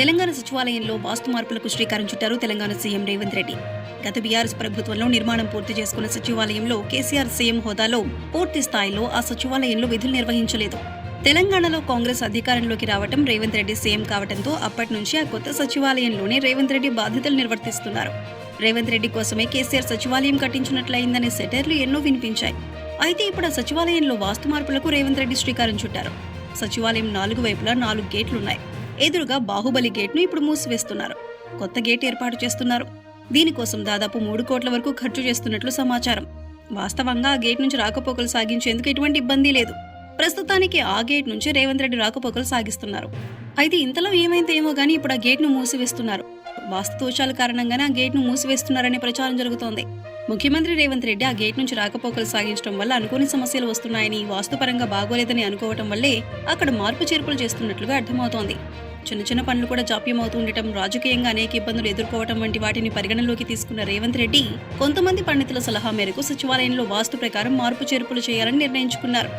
తెలంగాణ సచివాలయంలో వాస్తు మార్పులకు శ్రీకారం చుట్టారు తెలంగాణ సీఎం రేవంత్ రెడ్డి. గత బీఆర్ఎస్ ప్రభుత్వంలో నిర్మాణం పూర్తి చేసుకున్న సచివాలయంలో కేసీఆర్ సీఎం హోదాలో పూర్తి స్థాయిలో ఆ సచివాలయంలో విధులు నిర్వహించలేదు. తెలంగాణలో కాంగ్రెస్ అధికారంలోకి రావడం రేవంత్ రెడ్డి సీఎం కావడంతో అప్పటి నుంచి ఆ కొత్త సచివాలయంలోనే రేవంత్ రెడ్డి బాధ్యతలు నిర్వర్తిస్తున్నారు. రేవంత్ రెడ్డి కోసమే కేసీఆర్ సచివాలయం కట్టించినట్లయిందనే సెటర్లు ఎన్నో వినిపించాయి. అయితే ఇప్పుడు ఆ సచివాలయంలో వాస్తు మార్పులకు రేవంత్ రెడ్డి శ్రీకారం చుట్టారు. సచివాలయం నాలుగు వైపులా నాలుగు గేట్లున్నాయి. ఎదురుగా బాహుబలి గేట్ను ఇప్పుడు మూసివేస్తున్నారు. కొత్త గేట్ ఏర్పాటు చేస్తున్నారు. దీనికోసం దాదాపు మూడు కోట్ల వరకు ఖర్చు చేస్తున్నట్లు సమాచారం. వాస్తవంగా ఆ గేట్ నుంచి రాకపోకలు సాగించేందుకు ఎటువంటి ఇబ్బంది లేదు. ప్రస్తుతానికి ఆ గేట్ నుంచి రేవంత్ రెడ్డి రాకపోకలు సాగిస్తున్నారు. అయితే ఇంతలో ఏమైందో ఏమో గానీ ఇప్పుడు ఆ గేట్ను మూసివేస్తున్నారు. వాస్తుదోషాల కారణంగానే ఆ గేట్ను మూసివేస్తున్నారనే ప్రచారం జరుగుతోంది. ముఖ్యమంత్రి రేవంత్ రెడ్డి ఆ గేట్ నుంచి రాకపోకలు సాగించడం వల్ల అనుకోని సమస్యలు వస్తున్నాయని వాస్తుపరంగా బాగోలేదని అనుకోవటం వల్లే అక్కడ మార్పు చేర్పులు చేస్తున్నట్లుగా అర్థమవుతోంది. చిన్న చిన్న పనులు కూడా జాప్యం అవుతూ ఉండటం రాజకీయంగా అనేక ఇబ్బందులు ఎదుర్కోవటం వంటి వాటిని పరిగణలోకి తీసుకున్న రేవంత్ రెడ్డి కొంతమంది పండితుల సలహా మేరకు సచివాలయంలో వాస్తు ప్రకారం మార్పు చేర్పులు చేయాలని నిర్ణయించుకున్నారు.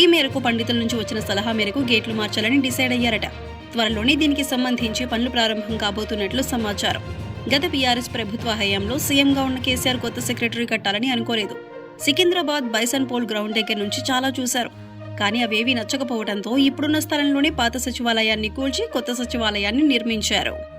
ఈ మేరకు పండితుల నుంచి వచ్చిన సలహా మేరకు గేట్లు మార్చాలని డిసైడ్ అయ్యారట. త్వరలోనే దీనికి సంబంధించి పనులు ప్రారంభం కాబోతున్నట్లు సమాచారం. గత బీఆర్ఎస్ ప్రభుత్వ హయాంలో సీఎంగా ఉన్న కేసీఆర్ కొత్త సెక్రటరీ కట్టాలని అనుకోలేదు. సికింద్రాబాద్ బైసన్ పోల్ గ్రౌండ్ దగ్గర నుంచి చాలా చూశారు. కానీ అవేవీ నచ్చకపోవడంతో ఇప్పుడున్న స్థలంలోనే పాత సచివాలయాన్ని కూల్చి కొత్త సచివాలయాన్ని నిర్మించారు.